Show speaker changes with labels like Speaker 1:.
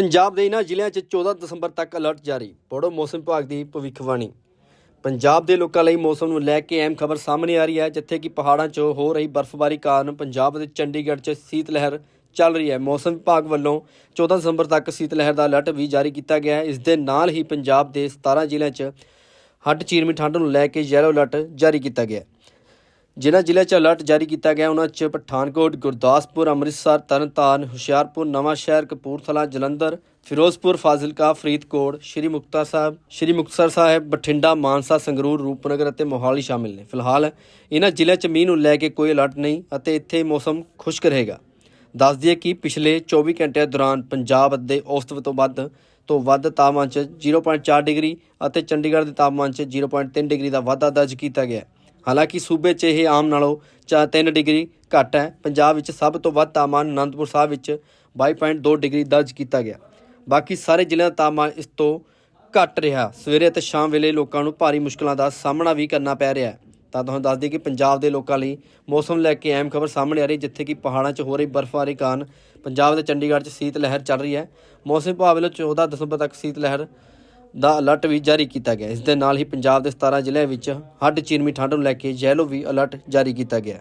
Speaker 1: ਪੰਜਾਬ ਦੇ ਇਹਨਾਂ ਜ਼ਿਲ੍ਹਿਆਂ 'ਚ 14 ਦਸੰਬਰ ਤੱਕ ਅਲਰਟ ਜਾਰੀ। ਪੜੋ ਮੌਸਮ ਵਿਭਾਗ ਦੀ ਭਵਿੱਖਬਾਣੀ। ਪੰਜਾਬ ਦੇ ਲੋਕਾਂ ਲਈ ਮੌਸਮ ਨੂੰ ਲੈ ਕੇ ਅਹਿਮ ਖਬਰ ਸਾਹਮਣੇ ਆ ਰਹੀ ਹੈ, ਜਿੱਥੇ ਕਿ ਪਹਾੜਾਂ 'ਚ ਹੋ ਰਹੀ ਬਰਫ਼ਬਾਰੀ ਕਾਰਨ ਪੰਜਾਬ ਅਤੇ ਚੰਡੀਗੜ੍ਹ 'ਚ ਸੀਤ ਲਹਿਰ ਚੱਲ ਰਹੀ ਹੈ। ਮੌਸਮ ਵਿਭਾਗ ਵੱਲੋਂ 14 ਦਸੰਬਰ ਤੱਕ ਸੀਤ ਲਹਿਰ ਦਾ ਅਲਰਟ ਵੀ ਜਾਰੀ ਕੀਤਾ ਗਿਆ ਹੈ। ਇਸ ਦੇ ਨਾਲ ਹੀ ਪੰਜਾਬ ਦੇ 17 ਜ਼ਿਲ੍ਹਿਆਂ 'ਚ ਹੱਡ ਚੀਰਮੀ ਠੰਡ ਨੂੰ ਲੈ ਕੇ ਯੈਲੋ ਅਲਰਟ ਜਾਰੀ ਕੀਤਾ ਗਿਆ ਹੈ। ਜਿਨ੍ਹਾਂ ਜ਼ਿਲ੍ਹਿਆਂ 'ਚ ਅਲਰਟ ਜਾਰੀ ਕੀਤਾ ਗਿਆ, ਉਹਨਾਂ 'ਚ ਪਠਾਨਕੋਟ, ਗੁਰਦਾਸਪੁਰ, ਅੰਮ੍ਰਿਤਸਰ, ਤਰਨਤਾਰਨ, ਹੁਸ਼ਿਆਰਪੁਰ, ਨਵਾਂਸ਼ਹਿਰ, ਕਪੂਰਥਲਾ, ਜਲੰਧਰ, ਫਿਰੋਜ਼ਪੁਰ, ਫਾਜ਼ਿਲਕਾ, ਫਰੀਦਕੋਟ, ਸ਼੍ਰੀ ਮੁਕਤਸਰ ਸਾਹਿਬ, ਸ਼੍ਰੀ ਮੁਕਤਸਰ ਸਾਹਿਬ, ਬਠਿੰਡਾ, ਮਾਨਸਾ, ਸੰਗਰੂਰ, ਰੂਪਨਗਰ ਅਤੇ ਮੋਹਾਲੀ ਸ਼ਾਮਿਲ ਨੇ। ਫਿਲਹਾਲ ਇਹਨਾਂ ਜ਼ਿਲ੍ਹਿਆਂ 'ਚ ਮੀਂਹ ਨੂੰ ਲੈ ਕੇ ਕੋਈ ਅਲਰਟ ਨਹੀਂ ਅਤੇ ਇੱਥੇ ਮੌਸਮ ਖੁਸ਼ਕ ਰਹੇਗਾ। ਦੱਸ ਦਈਏ ਕਿ ਪਿਛਲੇ 24 ਘੰਟਿਆਂ ਦੌਰਾਨ ਪੰਜਾਬ ਦੇ ਔਸਤ ਤੋਂ ਵੱਧ ਤੋਂ ਵੱਧ ਤਾਪਮਾਨ 'ਚ 0.4 ਡਿਗਰੀ ਅਤੇ ਚੰਡੀਗੜ੍ਹ ਦੇ ਤਾਪਮਾਨ 'ਚ 0.3 ਡਿਗਰੀ ਦਾ ਵਾਧਾ ਦਰਜ ਕੀਤਾ ਗਿਆ ਹਾਲਾਂਕਿ ਸੂਬੇ 'ਚ ਇਹ ਆਮ ਨਾਲੋਂ ਚਾ 3 ਡਿਗਰੀ ਘੱਟ ਹੈ। ਪੰਜਾਬ ਵਿੱਚ ਸਭ ਤੋਂ ਵੱਧ ਤਾਪਮਾਨ ਅਨੰਦਪੁਰ ਸਾਹਿਬ ਵਿੱਚ 22.2 ਡਿਗਰੀ ਦਰਜ ਕੀਤਾ ਗਿਆ। ਬਾਕੀ ਸਾਰੇ ਜ਼ਿਲ੍ਹਿਆਂ ਦਾ ਤਾਪਮਾਨ ਇਸ ਤੋਂ ਘੱਟ ਰਿਹਾ। ਸਵੇਰੇ ਅਤੇ ਸ਼ਾਮ ਵੇਲੇ ਲੋਕਾਂ ਨੂੰ ਭਾਰੀ ਮੁਸ਼ਕਲਾਂ ਦਾ ਸਾਹਮਣਾ ਵੀ ਕਰਨਾ ਪੈ ਰਿਹਾ ਹੈ। ਤਾਂ ਤੁਹਾਨੂੰ ਦੱਸ ਦਈਏ ਕਿ ਪੰਜਾਬ ਦੇ ਲੋਕਾਂ ਲਈ ਮੌਸਮ ਲੈ ਕੇ ਅਹਿਮ ਖਬਰ ਸਾਹਮਣੇ ਆ ਰਹੀ ਜਿੱਥੇ ਕਿ ਪਹਾੜਾਂ 'ਚ ਹੋ ਰਹੀ ਬਰਫ਼ਬਾਰੀ ਕਾਰਨ ਪੰਜਾਬ ਦੇ ਚੰਡੀਗੜ੍ਹ 'ਚ ਸੀਤ ਲਹਿਰ ਚੱਲ ਰਹੀ ਹੈ। ਮੌਸਮ ਵਿਭਾਗ ਵੱਲੋਂ 14 ਦਸੰਬਰ ਤੱਕ ਸੀਤ ਲਹਿਰ ਦਾ ਅਲਰਟ ਵੀ ਜਾਰੀ ਕੀਤਾ ਗਿਆ। ਇਸ ਦੇ ਨਾਲ ਹੀ ਪੰਜਾਬ ਦੇ 17 ਜ਼ਿਲ੍ਹਿਆਂ ਵਿੱਚ ਹੱਡ ਚੀਰਮੀ ਠੰਡ ਨੂੰ ਲੈ ਕੇ ਯੈਲੋ ਵੀ ਅਲਰਟ ਜਾਰੀ ਕੀਤਾ ਗਿਆ।